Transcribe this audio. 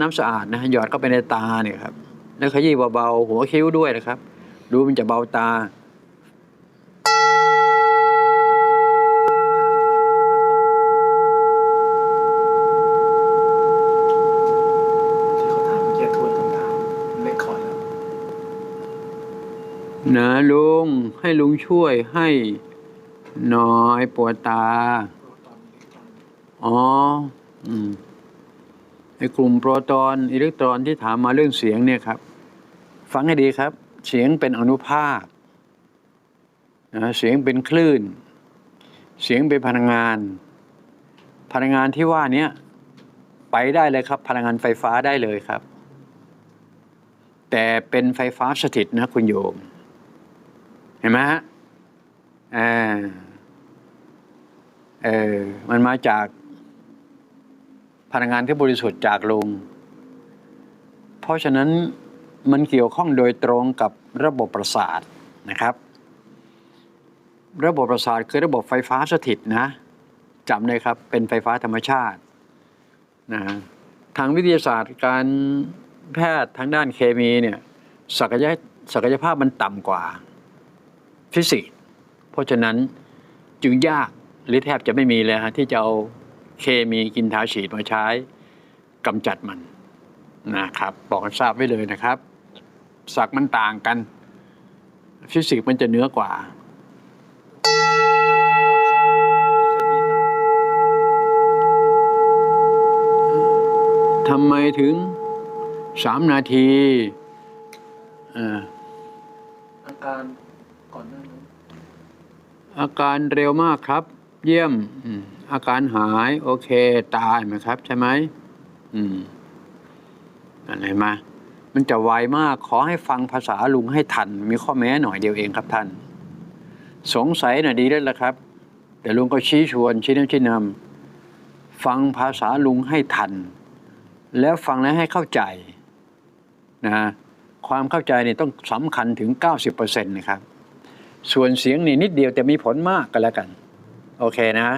น้ำสะอาดนะหยอดเข้าไปในตาเนี่ยครับแล้วขยี้เบาๆหัวคิ้วด้วยนะครับ ดูมันจะเบาตาที่เขาถามเมื่อกี้ทวนคำถามเลคคอร์ดแล้วนะลุงให้ลุงช่วยให้น้อยปวดตา อ๋อ อืม ไอ้กลุ่มโปรตอนอิเล็กตรอนที่ถามมาเรื่องเสียงเนี่ยครับ ฟังให้ดีครับ เสียงเป็นอนุภาคนะเสียงเป็นคลื่น เสียงเป็นพลังงาน พลังงานที่ว่านี้ไปได้เลยครับ พลังงานไฟฟ้าได้เลยครับ แต่เป็นไฟฟ้าสถิตนะคุณโยม เห็นไหมฮะอ่าเออมันมาจาก พลังงานที่บริสุทธิ์จากลม เพราะฉะนั้นมันเกี่ยวข้องโดยตรงกับระบบประสาทนะครับ ระบบประสาทคือระบบไฟฟ้าสถิตนะจำเลยครับเป็นไฟฟ้าธรรมชาตินะฮะทางวิทยาศาสตร์การแพทย์ทางด้านเคมีเนี่ยศักยศักยภาพมันต่ำกว่าฟิสิกส์เพราะฉะนั้นจึงยากหรือแทบจะไม่มีเลยฮะที่จะเอา เคมีกินทาฉีดมาใช้กำจัดมันนะครับ บอกกันทราบไว้เลยนะครับ ศักดิ์มันต่างกัน ฟิสิกส์มันจะเหนือกว่า ทำไมถึงสามนาทีเอ่ออาการก่อนหน้านั้นอาการเร็วมากครับ เยี่ยมอาการหายโอเค ตายไหมครับ ใช่ไหมอืมอะไรมามันจะไวมากขอให้ฟังภาษาลุงให้ทัน มีข้อแม้หน่อยเดียวเองครับท่าน สงสัยน่ะดีแล้วละครับ แต่ลุงก็ชี้ชวนชี้แนะชี้นำฟังภาษาลุงให้ทัน แล้วฟังแล้วให้เข้าใจนะความเข้าใจเนี่ยต้องสำคัญถึง 90%นะครับ ส่วนเสียงนี่นิดเดียวแต่มีผลมากก็แล้วกัน โอเคนะ